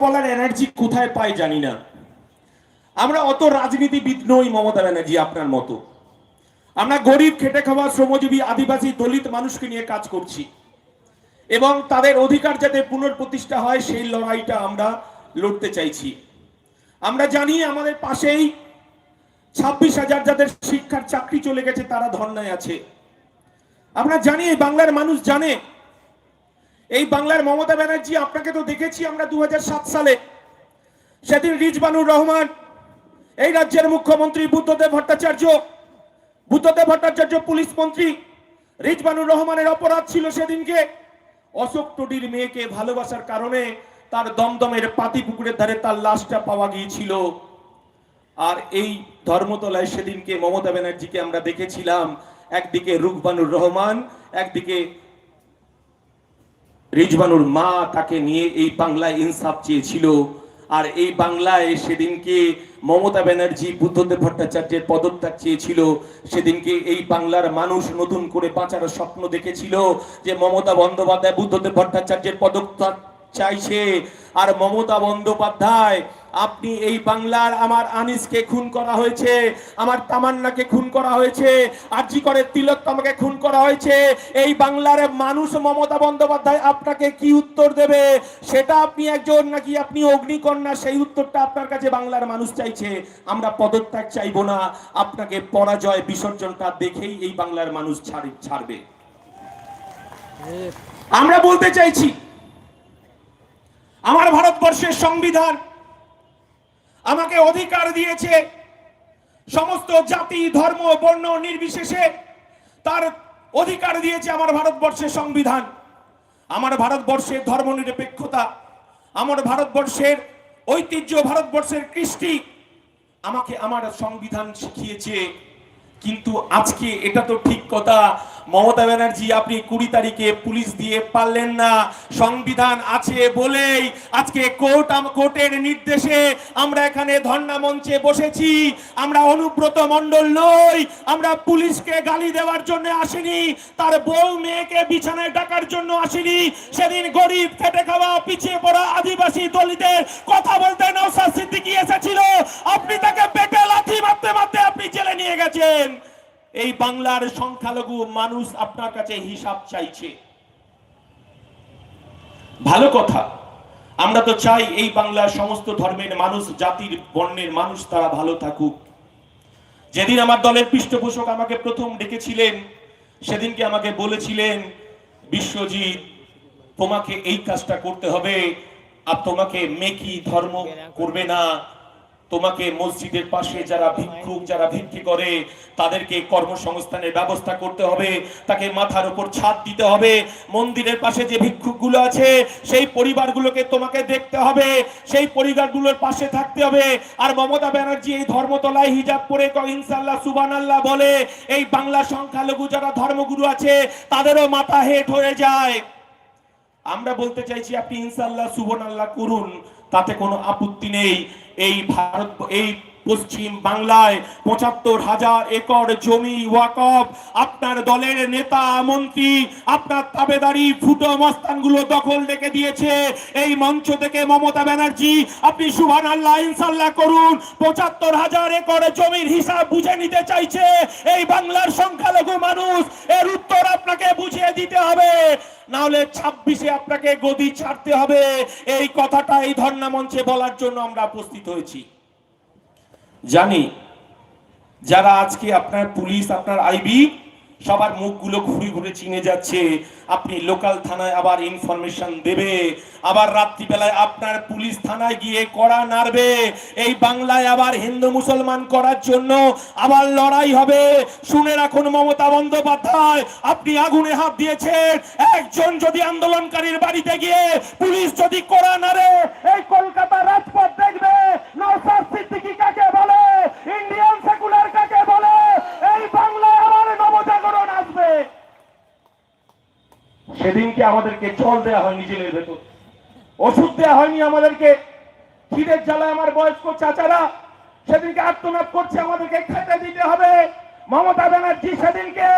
বলার এনার্জি কোথায় পাই জানি না। আমরা অত রাজনীতিবিদ নই মমতা ব্যানার্জি আপনার মতো। আমরা গরিব, খেটে খাওয়া, শ্রমজীবী, আদিবাসী, দলিত মানুষকে নিয়ে কাজ করছি। এবং তাদের অধিকার যাতে পুনর্প্রতিষ্ঠা হয়, সেই লড়াইটা আমরা লড়তে চাইছি। আমরা জানি আমাদের পাশেই ছাব্বিশ হাজার যাদের শিক্ষার চাকরি চলে গেছে, তারা ধর্নায় আছে। আমরা জানি, বাংলার মানুষ জানে এই বাংলার মমতা ব্যানার্জি, আপনাকে তো দেখেছি আমরা দুহাজার সাত সালে। সেদিন রিজবানুর রহমান, এই রাজ্যের মুখ্যমন্ত্রী বুদ্ধদেব ভট্টাচার্য বুদ্ধদেব ভট্টাচার্য পুলিশ মন্ত্রী, রিজবানুর রহমানের অপরাধ ছিল সেদিনকে। অশোক টডির মেয়েকে ভালোবাসার কারণে তার দমদমের পাতি পুকুরের ধারে তার লাশটা পাওয়া গিয়েছিল। আর এই ধর্মতলায় সেদিনকে মমতা ব্যানার্জিকে আমরা দেখেছিলাম। একদিকে রুকবানুর রহমান, একদিকে রিজবানুর মা তাকে নিয়ে এই বাংলায় ইনসাফ চেয়েছিল। আর এই বাংলায় সেদিনকে মমতা ব্যানার্জি, বুদ্ধদেব ভট্টাচার্যের পদত্যাগ চেয়েছিল। সেদিনকে এই বাংলার মানুষ নতুন করে বাঁচার স্বপ্ন দেখেছিল যে মমতা বন্দ্যোপাধ্যায় বুদ্ধদেব ভট্টাচার্যের পদত্যাগ চাইছে। আর মমতা বন্দ্যোপাধ্যায় আপনি এই বাংলার আমার আনিসকে খুন করা হয়েছে, আমার তামান্নাকে খুন করা হয়েছে, আরজি করে তিলোত্তমকে খুন করা হয়েছে, এই বাংলার মানুষ মমতা বন্দ্যোপাধ্যায় আপনাকে কি উত্তর দেবে? সেটা আপনি একজন নাকি আপনি অগ্নিকন্যা, সেই উত্তরটা আপনার কাছে বাংলার মানুষ চাইছে। আমরা পদত্যাগ চাইব না, আপনাকে পরাজয়, বিসর্জনটা দেখেই এই বাংলার মানুষ ছাড়- ছাড়বে। আমরা বলতে চাইছি, আমার ভারতবর্ষের সংবিধান আমাকে অধিকার দিয়েছে। সমস্ত জাতি, ধর্ম, বর্ণ নির্বিশেষে তার অধিকার দিয়েছে আমার ভারতবর্ষের সংবিধান। আমার ভারতবর্ষের ধর্মনিরপেক্ষতা, আমার ভারতবর্ষের ঐতিহ্য, ভারতবর্ষের কৃষ্টি আমাকে আমার সংবিধান শিখিয়েছে। কিন্তু আজকে এটা তো ঠিক কথা। মমতা ব্যানার্জি, আপনি কুড়ি তারিখে পুলিশ দিয়ে পারলেন না। সংবিধান আছে বলেই আজকে কোর্ট কোর্টের নির্দেশে আমরা এখানে ধর্ণা মঞ্চে বসেছি। আমরা অনুব্রত মণ্ডল নই। আমরা পুলিশকে গালি দেওয়ার জন্য আসিনি। তার বউ মেয়েকে বিছানায় ডাকার জন্য আসিনি। সেদিন গরিব, খেটে খাওয়া, পিছিয়ে পড়া আদিবাসী দলিতের কথা বলতে নৌসাদ সিদ্দিকী এসেছিল। আপনি তাকে পেটে লাথি মারতে মারতে আপনি জেলে নিয়ে গেছেন। এই বাংলার সংখ্যালঘু মানুষ আপনার কাছে হিসাব চাইছে। ভালো কথা। আমরা তো চাই এই বাংলার সমস্ত ধর্মের মানুষ, জাতির, বর্ণের মানুষ তারা ভালো থাকুক। যেদিন আমার দলের পৃষ্ঠপোষক আমাকে প্রথম ডেকেছিলেন, সেদিনকে আমাকে বলেছিলেন, বিশ্বজিৎ, তোমাকে এই কাজটা করতে হবে। আর তোমাকে মেকি ধর্ম করবে না। তোমাকে মসজিদের পাশে যারা ভিক্ষুক, যারা ভিক্ষি করে, তাদেরকে কর্মসংস্থানের ব্যবস্থা করতে হবে। তাকে মাথার উপর ছাদ দিতে হবে। মন্দিরের পাশে যে ভিক্ষুকগুলো আছে, সেই পরিবারগুলোকে তোমাকে দেখতে হবে। সেই পরিবারগুলোর পাশে থাকতে হবে। আর মমতা ব্যানার্জি এই ধর্মতলায় হিজাব পরে ইনশাল্লাহ সুবান আল্লাহ বলে, এই বাংলা সংখ্যালঘু যারা ধর্মগুরু আছে, তাদেরও মাথা হেট হয়ে যায়। আমরা বলতে চাইছি, আপনি ইনশাল্লাহ সুবন আল্লাহ করুন, তাতে কোনো আপত্তি নেই। এই ভারত এই পশ্চিম বাংলায় পঁচাত্তর হাজার একর জমি ওয়াকফ। আপনার দলের নেতা, মন্ত্রী, আপনার তাবেদারি ফুটো মস্তানগুলো দখল রেখে দিয়েছে। এই মঞ্চ থেকে মমতা ব্যানার্জি, আপনি সুভান আল্লাহ ইনশাল্লাহ করুন। পঁচাত্তর হাজার একর জমির হিসাব বুঝে নিতে চাইছে। এই বাংলার সংখ্যালঘু মানুষ, এর উত্তর আপনাকে বুঝিয়ে দিতে হবে। নাহলে ছাব্বিশে আপনাকে গদি ছাড়তে হবে। এই কথাটা এই ধর্ণা মঞ্চে বলার জন্য আমরা উপস্থিত হয়েছি। জানি যারা আজকে আপনার পুলিশ, আপনার আইবি, সবার মুখগুলো ঘুরে ঘুরে চিনে যাচ্ছে। আপনি লোকাল থানায় আবার ইনফরমেশন দেবে। আবার রাত্রিবেলায় আপনার পুলিশ থানায় গিয়ে কড়া নাড়বে। এই বাংলায় আবার হিন্দু মুসলমান করার জন্য আবার লড়াই হবে। শুনে রাখুন মমতা বন্দ্যোপাধ্যায়, আপনি আগুনে হাত দিয়েছেন। একজন যদি আন্দোলনকারীর বাড়িতে গিয়ে পুলিশ যদি কড়া নাড়ে, এই কলকাতা রাজপথ দেখবে। নওশাদ সিদ্দিকী কাকে বলে ইন্ডিয়ান সেকুলার কাকে বলে এই বাংলায় আবার নবজাগরণ আসবে সেদিনকে আমাদেরকে জল দেওয়া হয়নি জেলের ভেতর। ওষুধ দেওয়া হয়নি আমাদেরকে। খিদের জ্বালায় আমার বয়স্ক চাচারা সেদিনকে আত্মনাদ করছে, আমাদেরকে খেতে দিতে হবে। মমতা ব্যানার্জি সেদিনকে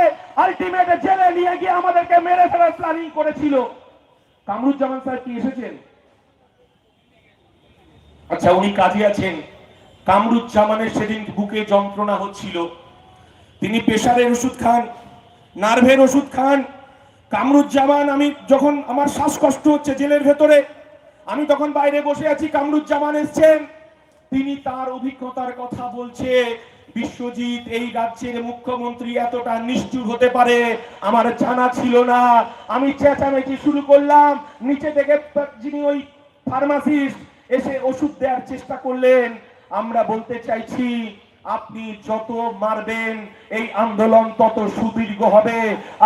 আলটিমেট জেলে নিয়ে গিয়ে আমাদেরকে মেরে ফেলার প্ল্যানিং করেছিল। কামরুজ্জামান স্যার কি এসেছেন? আচ্ছা উনি কাজে আছেন। কামরুজ্জামানের সেদিন বুকে যন্ত্রণা হচ্ছিল। তিনি প্রেশারের ওষুধ খান, নার্ভের ওষুধ খান কামরুজ্জামান, আমি যখন আমার শ্বাসকষ্ট হচ্ছে জেলের ভেতরে, আমি তখন বাইরে বসে আছি, কামরুজ্জামান এসছেন। তিনি তার অভিজ্ঞতার কথা বলছে, বিশ্বজিৎ, এই রাজ্যের মুখ্যমন্ত্রী এতটা নিষ্ঠুর হতে পারে, আমার জানা ছিল না। আমি চেঁচামেচি শুরু করলাম, নিচে থেকে যিনি ওই ফার্মাসিস্ট এসে ওষুধ দেওয়ার চেষ্টা করলেন, আমরা বলতে চাইছি আপনি যত মারবেন, এই আন্দোলন তত সুদীর্ঘ হবে।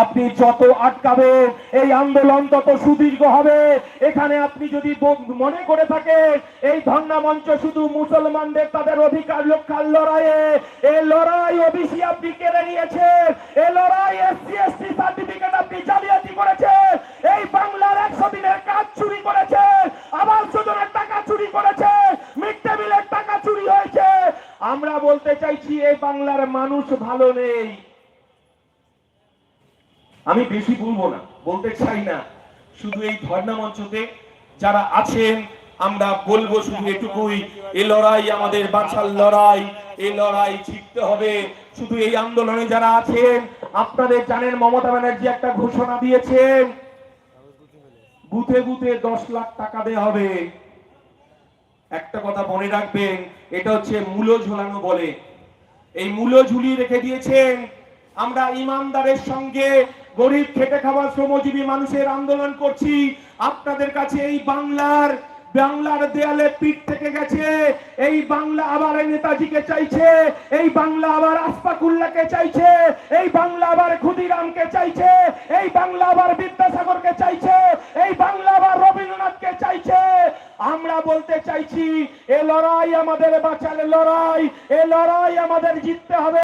আপনি যত আটকাবেন, এই আন্দোলন তত সুদীর্ঘ হবে। এখানে আপনি যদি মনে করে থাকেন, এই ধর্ণা মঞ্চ শুধু মুসলমানদের তাদের অধিকার রক্ষার লড়াইয়ে। এই লড়াই ওবিসি আপনি কেড়ে নিয়েছেন। এই লড়াই এসসি, এসটি সার্টিফিকেট আপনি জালিয়াতি করেছেন। এই বাংলার একশো দিনের কাজ চুরি করেছেন। বাংলার মানুষ ভালো নেই। আমি বেশি বলব না, বলতে চাই না। শুধু এই ধর্ণা মঞ্চতে যারা আছেন, আমরা বলব শুধু এটুকুই এই লড়াই আমাদের বাঁচার লড়াই এই লড়াই জিততে হবে। শুধু এই আন্দোলনে যারা আছেন, আপনাদের জানেন মমতা ব্যানার্জি একটা ঘোষণা দিয়েছেন, বুথে বুথে দশ লাখ টাকা দেওয়া হবে। একটা কথা মনে রাখবেন, এটা হচ্ছে মূল ঝোলানো বলে। এই মূলো ঝুলিয়ে রেখে দিয়েছেন। আমরা ইমানদারের সঙ্গে গরিব খেটে খাওয়া শ্রমজীবী মানুষের আন্দোলন করছি। আপনাদের কাছে এই বাংলার বাংলার দেয়ালে পিঠ থেকে গেছে। এই বাংলা আবার নেতাজিকে চাইছে। এই বাংলা আবার আসফাকুল্লাহকে চাইছে। এই বাংলা আবার ক্ষুদিরামকে চাইছে। এই বাংলা আবার বিদ্যাসাগরকে চাইছে। এই আমরা বলতে চাইছি এ লড়াই আমাদের বাঁচালে লড়াই এ লড়াই আমাদের জিততে হবে।